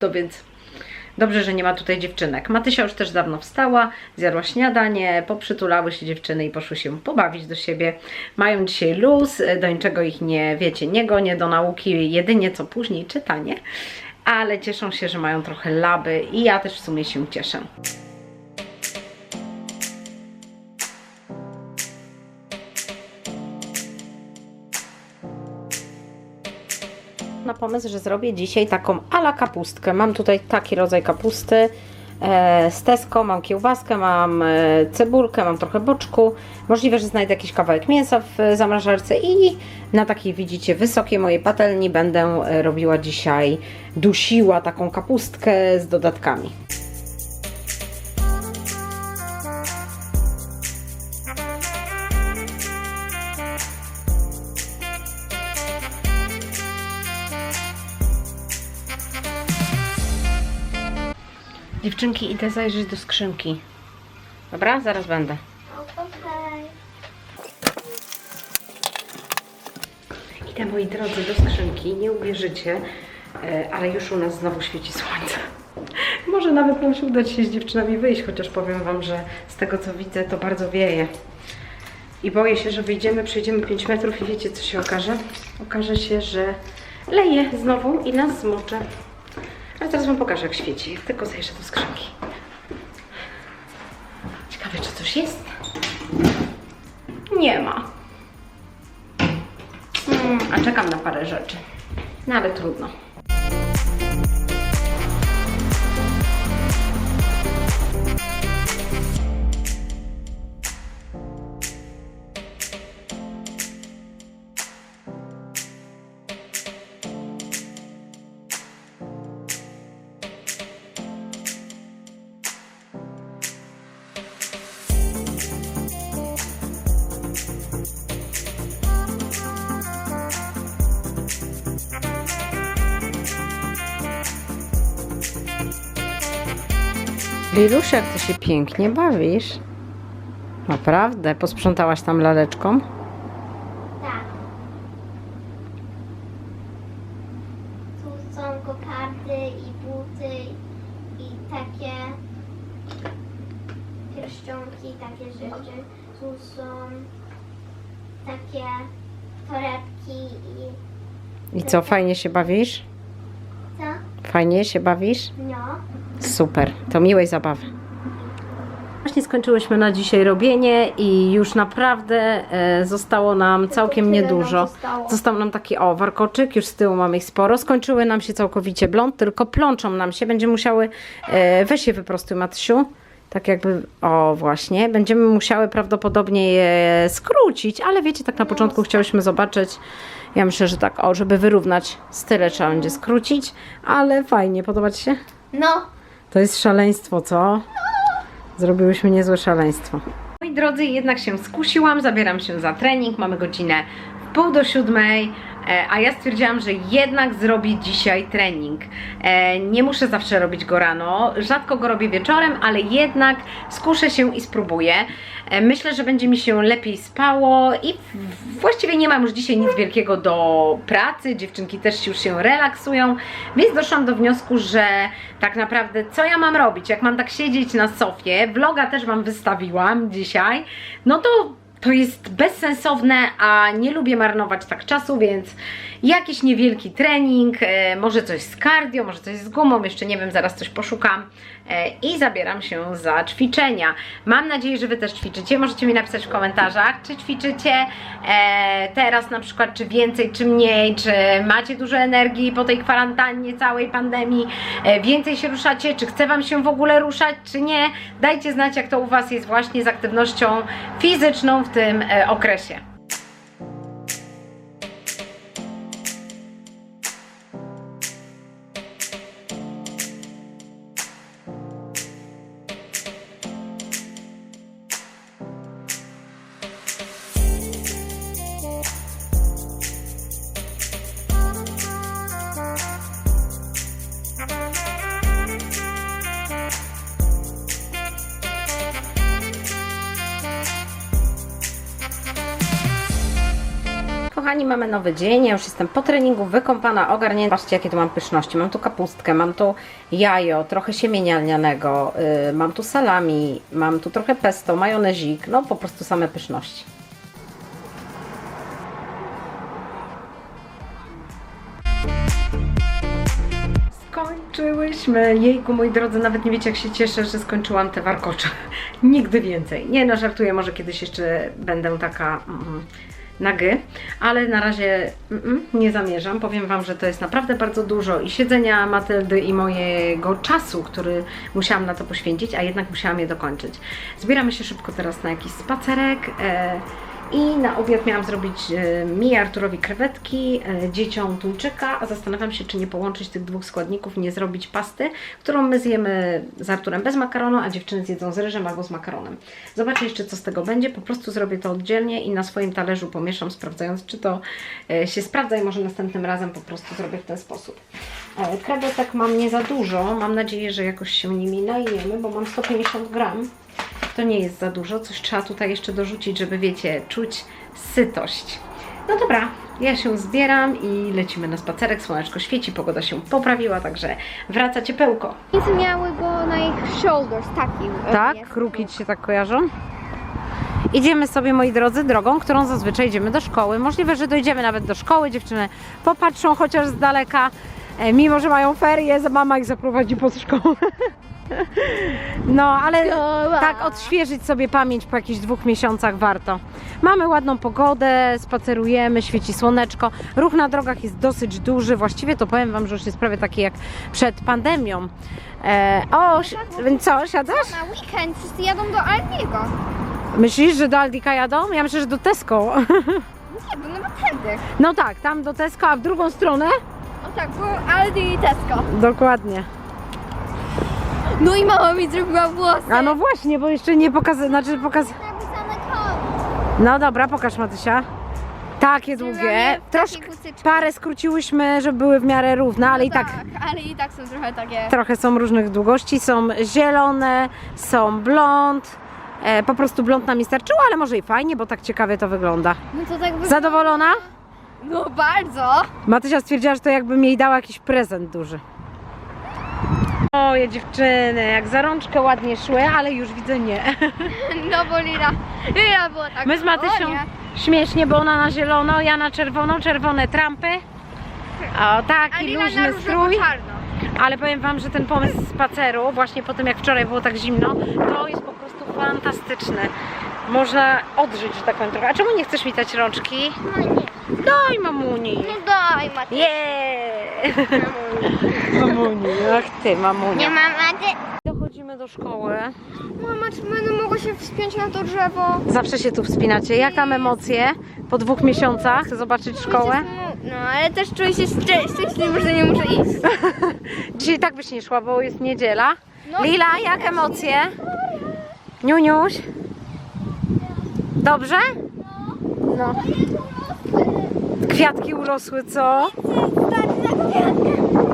To więc dobrze, że nie ma tutaj dziewczynek. Matysia już też dawno wstała, zjadła śniadanie, poprzytulały się dziewczyny i poszły się pobawić do siebie. Mają dzisiaj luz, do niczego ich nie, wiecie, nie gonię do nauki, jedynie co później czytanie. Ale cieszą się, że mają trochę laby i ja też w sumie się cieszę. Pomysł, że zrobię dzisiaj taką ala kapustkę. Mam tutaj taki rodzaj kapusty e, z Tesco, mam kiełbaskę, mam e, cebulkę, mam trochę boczku. Możliwe, że znajdę jakiś kawałek mięsa w e, zamrażarce i na takiej, widzicie, wysokiej mojej patelni będę e, robiła dzisiaj, dusiła taką kapustkę z dodatkami. Dziewczynki, idę zajrzeć do skrzynki. Dobra, zaraz będę. Idę, moi drodzy, do skrzynki. Nie uwierzycie, e, ale już u nas znowu świeci słońce. Może nawet nam się udać się z dziewczynami wyjść, chociaż powiem Wam, że z tego co widzę, to bardzo wieje. I boję się, że wyjdziemy, przejdziemy 5 metrów i wiecie, co się okaże? Okaże się, że leje znowu i nas zmocze. Ale teraz Wam pokażę, jak świeci. Tylko zajrzę do skrzynki. Ciekawe, czy coś jest? Nie ma. Mm, a czekam na parę rzeczy. No ale trudno. Lilusia, jak ty się pięknie bawisz. Naprawdę? Posprzątałaś tam laleczką? Tak. Tu są kokardy i buty i takie pierścionki, takie rzeczy. Tu są takie torebki i I co, fajnie się bawisz? Fajnie się bawisz? No. Super, to miłej zabawy. Właśnie skończyłyśmy na dzisiaj robienie i już naprawdę e, zostało nam całkiem tyle nam niedużo. zostało. Został nam taki o warkoczyk, już z tyłu mamy ich sporo. Skończyły nam się całkowicie blond, tylko plączą nam się. Będziemy musiały, e, weź je wyprostuj Matysiu. Tak jakby, o właśnie, będziemy musiały prawdopodobnie je skrócić, ale wiecie, tak na początku chciałyśmy zobaczyć. Ja myślę, że tak, o, żeby wyrównać style trzeba będzie skrócić, ale fajnie, podoba Ci się? No. To jest szaleństwo, co? Zrobiłyśmy niezłe szaleństwo. Moi drodzy, jednak się skusiłam, zabieram się za trening, mamy godzinę w pół do siódmej, a ja stwierdziłam, że jednak zrobię dzisiaj trening. E, Nie muszę zawsze robić go rano, rzadko go robię wieczorem, ale jednak skuszę się i spróbuję. E, Myślę, że będzie mi się lepiej spało i właściwie nie mam już dzisiaj nic wielkiego do pracy, dziewczynki też już się relaksują, więc doszłam do wniosku, że tak naprawdę co ja mam robić, jak mam tak siedzieć na sofie, vloga też Wam wystawiłam dzisiaj, no to to jest bezsensowne, a nie lubię marnować tak czasu, więc jakiś niewielki trening, e, może coś z cardio, może coś z gumą, jeszcze nie wiem, zaraz coś poszukam e, i zabieram się za ćwiczenia. Mam nadzieję, że Wy też ćwiczycie. Możecie mi napisać w komentarzach, czy ćwiczycie e, teraz na przykład, czy więcej, czy mniej, czy macie dużo energii po tej kwarantannie, całej pandemii, więcej się ruszacie, czy chce Wam się w ogóle ruszać, czy nie. Dajcie znać, jak to u Was jest właśnie z aktywnością fizyczną w tym e, okresie. Mamy nowy dzień. Ja już jestem po treningu, wykąpana, ogarnięta. Patrzcie, jakie tu mam pyszności. Mam tu kapustkę, mam tu jajo, trochę siemienia yy, mam tu salami, mam tu trochę pesto, majonezik. No po prostu same pyszności. Skończyłyśmy. Jejku, moi drodzy, nawet nie wiecie, jak się cieszę, że skończyłam te warkocze. Nigdy więcej. Nie, no żartuję, może kiedyś jeszcze będę taka mm, nagy, ale na razie mm, nie zamierzam. Powiem Wam, że to jest naprawdę bardzo dużo i siedzenia Matyldy i mojego czasu, który musiałam na to poświęcić, a jednak musiałam je dokończyć. Zbieramy się szybko teraz na jakiś spacerek. E, i na obiad miałam zrobić e, mi Arturowi krewetki, e, dzieciom tuńczyka, a zastanawiam się, czy nie połączyć tych dwóch składników nie zrobić pasty, którą my zjemy z Arturem bez makaronu, a dziewczyny zjedzą z ryżem albo z makaronem. Zobaczę jeszcze, co z tego będzie. Po prostu zrobię to oddzielnie i na swoim talerzu pomieszam, sprawdzając, czy to e, się sprawdza i może następnym razem po prostu zrobię w ten sposób. E, Krewetek mam nie za dużo. Mam nadzieję, że jakoś się nimi najemy, bo mam 150 gram. To nie jest za dużo, coś trzeba tutaj jeszcze dorzucić, żeby wiecie, czuć sytość. No dobra, ja się zbieram i lecimy na spacerek. Słoneczko świeci, pogoda się poprawiła, także wraca ciepełko. Nic miały go na ich shoulders, taki. e, Tak, jest. kruki ci się tak kojarzą? Idziemy sobie, moi drodzy, drogą, którą zazwyczaj idziemy do szkoły. Możliwe, że dojdziemy nawet do szkoły. Dziewczyny popatrzą chociaż z daleka, e, mimo że mają ferie, mama ich zaprowadzi pod szkołę. No, ale Szkoła. tak odświeżyć sobie pamięć po jakichś dwóch miesiącach warto. Mamy ładną pogodę, spacerujemy, świeci słoneczko. Ruch na drogach jest dosyć duży. Właściwie to powiem Wam, że już jest prawie taki jak przed pandemią. E, o, si- co, siadasz? Na weekend wszyscy jadą do Aldiego. Myślisz, że do Aldika jadą? Ja myślę, że do Tesco. Nie, bo tędy. No tak, tam do Tesco, a w drugą stronę? O tak, bo Aldi i Tesco. Dokładnie. No i mama mi zrobiła włosy. A no właśnie, bo jeszcze nie pokazę, znaczy pokaz... Napisane kod. No dobra, pokaż Matysia. Takie długie. Takie Troszkę kucyczki. parę skróciłyśmy, żeby były w miarę równe, ale i tak ale i tak są trochę takie. trochę są różnych długości. Są zielone, są blond. E, po prostu blond nam nie starczyło, ale może i fajnie, bo tak ciekawie to wygląda. No to tak by... Zadowolona? No bardzo. Matysia stwierdziła, że to jakbym jej dała jakiś prezent duży. Moje dziewczyny, jak za rączkę ładnie szły, ale już widzę nie. No bo Lila, Lila była tak. My z Matysią o nie. śmiesznie, bo ona na zielono, ja na czerwono, czerwone trampy. O, taki luźny strój. Ale powiem Wam, że ten pomysł spaceru, właśnie po tym jak wczoraj było tak zimno, to jest po prostu fantastyczny. Można odżyć, że tak powiem trochę. A czemu nie chcesz witać rączki? No nie. Daj mamuni. No daj Maty. Jeee! Mamuni, ach ty mamuni. Nie ma Maty. Dochodzimy do szkoły. Mama, czy będę mogła się wspiąć na to drzewo? Zawsze się tu wspinacie. Jak tam emocje po dwóch miesiącach zobaczyć szkołę? No, ale też czuję się szczę- szczęśliwa, że nie muszę iść. Dzisiaj tak byś nie szła, bo jest niedziela. No. Lila, jak emocje? Niuniuś? Dobrze? No. Kwiatki urosły, co?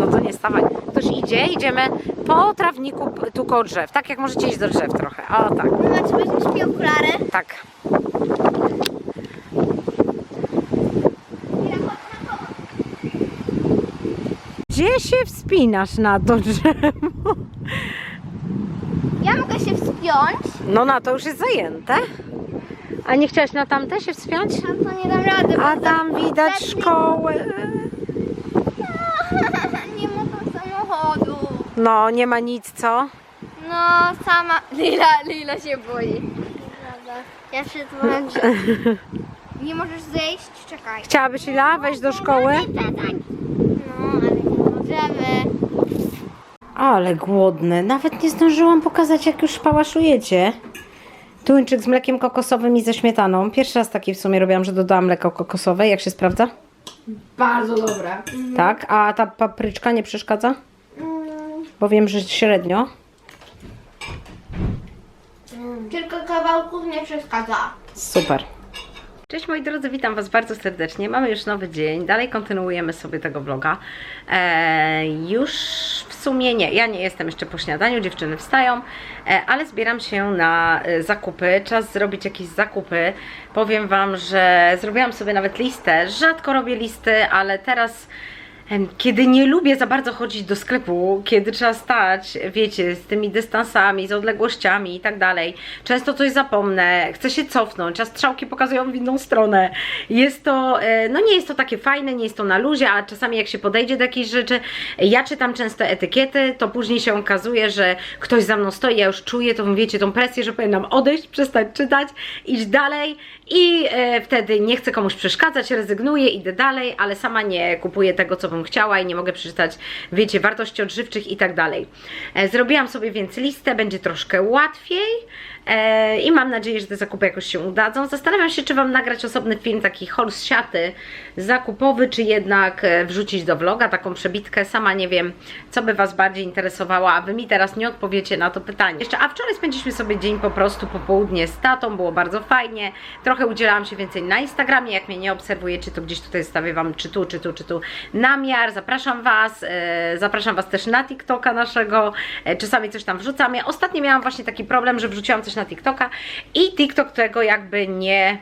No to nie stawaj. Ktoś idzie, idziemy po trawniku tu koło drzew. Tak jak możecie iść do drzew trochę. O tak, Mama, czy mi okulary? tak. Gdzie się wspinasz na to drzewo? Ja mogę się wspiąć. No na to już jest zajęte. A nie chciałaś na tamte się wspiąć? Tam to nie dam rady. bo A tam widać zetnie- szkołę. nie ma tam samochodu. No, nie ma nic, co? No, sama... Lila, Lila się boi. Ja się złączę. Nie możesz zejść? Czekaj. Chciałabyś Ila wejść do szkoły? No, ale nie możemy. Ale głodny. Nawet nie zdążyłam pokazać, jak już pałaszujecie. Tuńczyk z mlekiem kokosowym i ze śmietaną. Pierwszy raz taki w sumie robiłam, że dodałam mleko kokosowe. Jak się sprawdza? Bardzo dobra. Tak. A ta papryczka nie przeszkadza? Bo wiem, że średnio. Tylko kawałków nie przeszkadza. Super. Cześć moi drodzy, witam Was bardzo serdecznie. Mamy już nowy dzień, dalej kontynuujemy sobie tego vloga. Eee, już w sumie nie, ja nie jestem jeszcze po śniadaniu, dziewczyny wstają, e, ale zbieram się na e, zakupy. Czas zrobić jakieś zakupy. Powiem Wam, że zrobiłam sobie nawet listę. Rzadko robię listy, ale teraz Kiedy nie lubię za bardzo chodzić do sklepu, kiedy trzeba stać, wiecie, z tymi dystansami, z odległościami i tak dalej, często coś zapomnę, chcę się cofnąć, a strzałki pokazują w inną stronę. Jest to, e, no nie jest to takie fajne, nie jest to na luzie, a czasami jak się podejdzie do jakiejś rzeczy, ja czytam często etykiety, to później się okazuje, że ktoś za mną stoi, ja już czuję tą, wiecie, tą presję, że powinnam odejść, przestać czytać, iść dalej i e, wtedy nie chcę komuś przeszkadzać, rezygnuję, idę dalej, ale sama nie kupuję tego, co bym chciała i nie mogę przeczytać, wiecie, wartości odżywczych i tak dalej. E, zrobiłam sobie więc listę, będzie troszkę łatwiej e, i mam nadzieję, że te zakupy jakoś się udadzą. Zastanawiam się, czy Wam nagrać osobny film, taki haul z siaty zakupowy, czy jednak e, wrzucić do vloga taką przebitkę. Sama nie wiem, co by Was bardziej interesowało, a Wy mi teraz nie odpowiecie na to pytanie. Jeszcze, a wczoraj spędziliśmy sobie dzień po prostu popołudnie z tatą, było bardzo fajnie. Trochę udzielałam się więcej na Instagramie, jak mnie nie obserwujecie, to gdzieś tutaj stawię Wam czy tu, czy tu, czy tu namiar. Zapraszam Was, e, zapraszam Was też na TikToka naszego, e, czasami coś tam wrzucam. Ja ostatnio miałam właśnie taki problem, że wrzuciłam coś na TikToka i TikTok tego jakby nie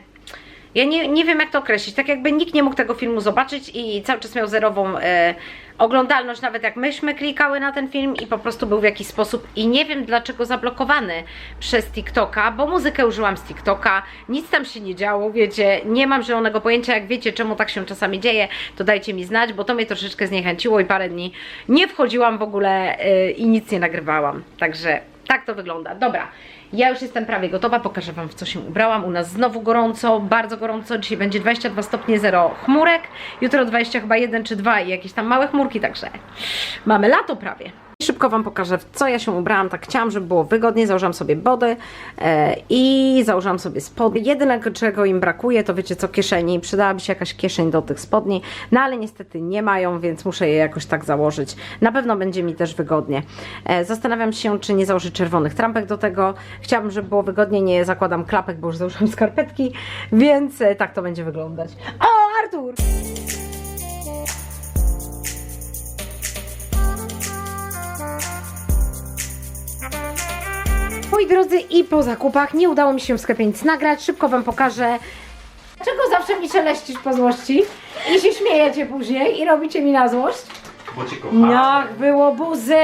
ja nie, nie wiem jak to określić, tak jakby nikt nie mógł tego filmu zobaczyć i cały czas miał zerową e, oglądalność, nawet jak myśmy klikały na ten film i po prostu był w jakiś sposób i nie wiem dlaczego zablokowany przez TikToka, bo muzykę użyłam z TikToka, nic tam się nie działo, wiecie, nie mam zielonego pojęcia, jak wiecie czemu tak się czasami dzieje, to dajcie mi znać, bo to mnie troszeczkę zniechęciło i parę dni nie wchodziłam w ogóle e, i nic nie nagrywałam, także tak to wygląda. Dobra, ja już jestem prawie gotowa, pokażę Wam w co się ubrałam. U nas znowu gorąco, bardzo gorąco. Dzisiaj będzie 22 stopnie, 0 chmurek. Jutro 20 chyba 1 czy 2 i jakieś tam małe chmurki, także mamy lato prawie. Szybko Wam pokażę, w co ja się ubrałam. Tak chciałam, żeby było wygodnie. Założyłam sobie body e, i założyłam sobie spodnie. Jedyne, czego im brakuje, to wiecie co, kieszeni. Przydałaby się jakaś kieszeń do tych spodni, no ale niestety nie mają, więc muszę je jakoś tak założyć. Na pewno będzie mi też wygodnie. E, zastanawiam się, czy nie założyć czerwonych trampek do tego. Chciałabym, żeby było wygodnie. Nie zakładam klapek, bo już założyłam skarpetki, więc e, tak to będzie wyglądać. O, Artur! Moi drodzy, i po zakupach nie udało mi się w sklepie nic nagrać. Szybko Wam pokażę. Dlaczego zawsze mi szeleścisz po złości i się śmiejecie później i robicie mi na złość? Bo cię kocham. Było buzy!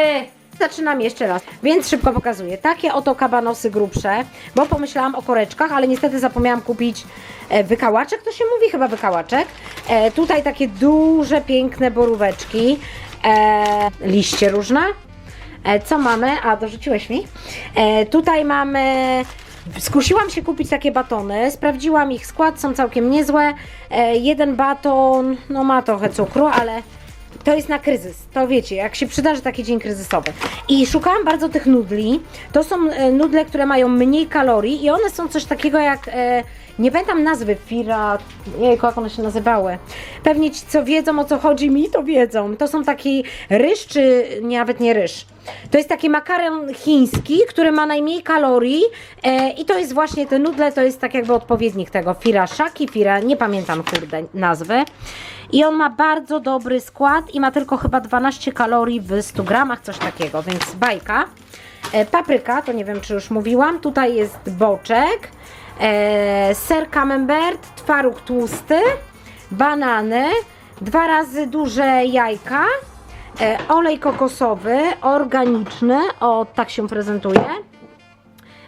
Zaczynam jeszcze raz, więc szybko pokazuję. Takie oto kabanosy grubsze, bo pomyślałam o koreczkach, ale niestety zapomniałam kupić e, wykałaczek, to się mówi chyba wykałaczek. E, tutaj takie duże, piękne boróweczki, e, liście różne. E, co mamy? A, dorzuciłeś mi. E, tutaj mamy. Skusiłam się kupić takie batony, sprawdziłam ich skład, są całkiem niezłe. E, jeden baton, no ma trochę cukru, ale to jest na kryzys. To wiecie, jak się przydarzy taki dzień kryzysowy. I szukałam bardzo tych nudli. To są e, nudle, które mają mniej kalorii i one są coś takiego jak. E, nie pamiętam nazwy Fira. Jejku, jak one się nazywały. Pewnie ci, co wiedzą o co chodzi mi, to wiedzą. To są taki ryż, czy nie, nawet nie ryż. To jest taki makaron chiński, który ma najmniej kalorii e, i to jest właśnie te nudle, to jest tak jakby odpowiednik tego Fira Shaki, Fira, nie pamiętam kurde nazwy. I on ma bardzo dobry skład i ma tylko chyba 12 kalorii w 100 gramach, coś takiego, więc bajka. E, papryka, to nie wiem czy już mówiłam, tutaj jest boczek, e, ser camembert, twaróg tłusty, banany, dwa razy duże jajka, e, olej kokosowy, organiczny, o tak się prezentuje.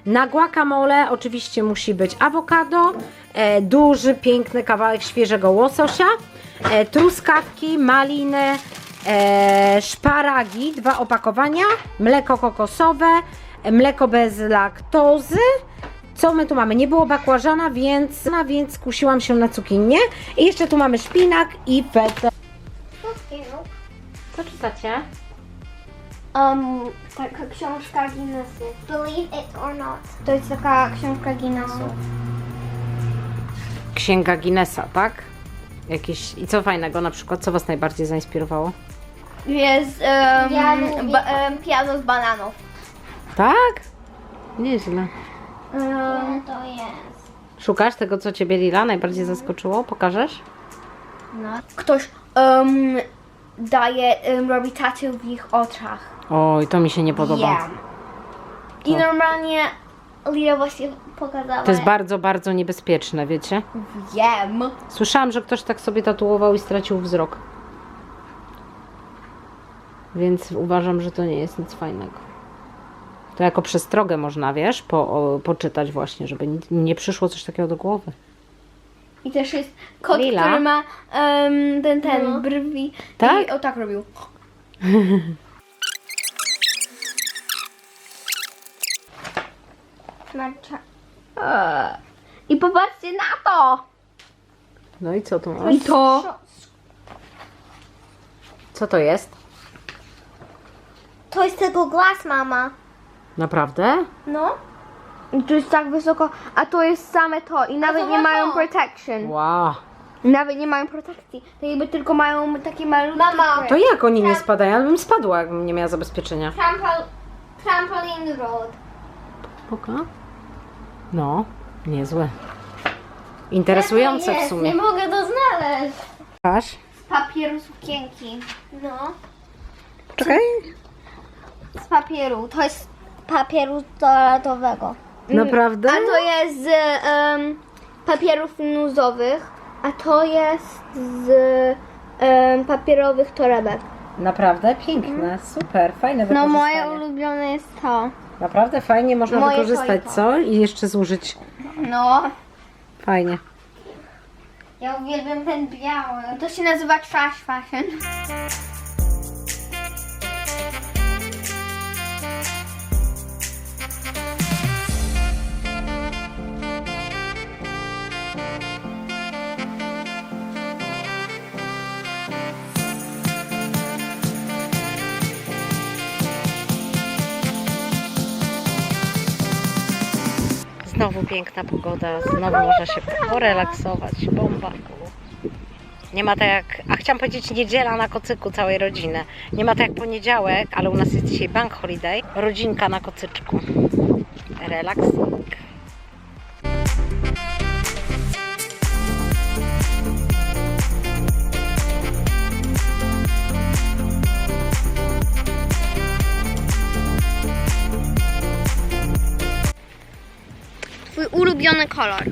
Na guacamole oczywiście musi być awokado, e, duży, piękny kawałek świeżego łososia, e, truskawki, maliny, e, szparagi, dwa opakowania, mleko kokosowe, mleko bez laktozy. Co my tu mamy? Nie było bakłażana, więc, no, więc skusiłam się na cukinię. I jeszcze tu mamy szpinak i fetę. Co czytacie? Um, taka książka Guinnessu. Believe it or not. To jest taka książka Guinnessu. Księga Guinnessa, tak? Jakieś... I co fajnego na przykład? Co Was najbardziej zainspirowało? Jest um, Ja lubię- ba, um, piano z bananów. Tak? Nieźle. Um, to jest? Szukasz tego, co ciebie Lila najbardziej zaskoczyło? Pokażesz? No. Ktoś um, daje, um, robi tatuę w ich oczach. Oj, to mi się nie podoba. Wiem. I normalnie Lila właśnie pokazała. To jest bardzo, bardzo niebezpieczne, wiecie? Wiem. Słyszałam, że ktoś tak sobie tatuował i stracił wzrok. Więc uważam, że to nie jest nic fajnego. To jako przestrogę można, wiesz, po, o, poczytać właśnie, żeby ni- nie przyszło coś takiego do głowy. I też jest kot, Lila? który ma um, ten, ten, No. brwi. Tak? I o tak robił. Marcza. I popatrzcie na to! No i co tu masz? I to. Co to jest? To jest tego glas, mama. Naprawdę? No. I to jest tak wysoko, a to jest same to i nawet to nie ma mają to. protection. Wow. Nawet nie mają protekcji. To jakby tylko mają takie malutkie. Mama. To jak oni nie spadają? Ja bym spadła, jakbym nie miała zabezpieczenia. Trampol trampoline road. Oka? No, niezłe. Interesujące w sumie. Nie mogę to znaleźć. Patrz. Papieru sukienki. No. Czekaj. Z papieru. To jest z papieru toaletowego. Naprawdę? A to jest z em, papierów nuzowych, a to jest z em, papierowych torebek. Naprawdę piękne, super, fajne No wykorzystanie. moje ulubione jest to. Naprawdę fajnie można Moje wykorzystać, co? I jeszcze zużyć. No. Fajnie. Ja uwielbiam ten biały. To się nazywa trash fashion. Znowu piękna pogoda, znowu można się porelaksować, bomba. Nie ma tak jak, a chciałam powiedzieć niedziela na kocyku całej rodziny. Nie ma tak jak poniedziałek, ale u nas jest dzisiaj bank holiday, rodzinka na kocyczku. Relaksik. Ulubiony kolor.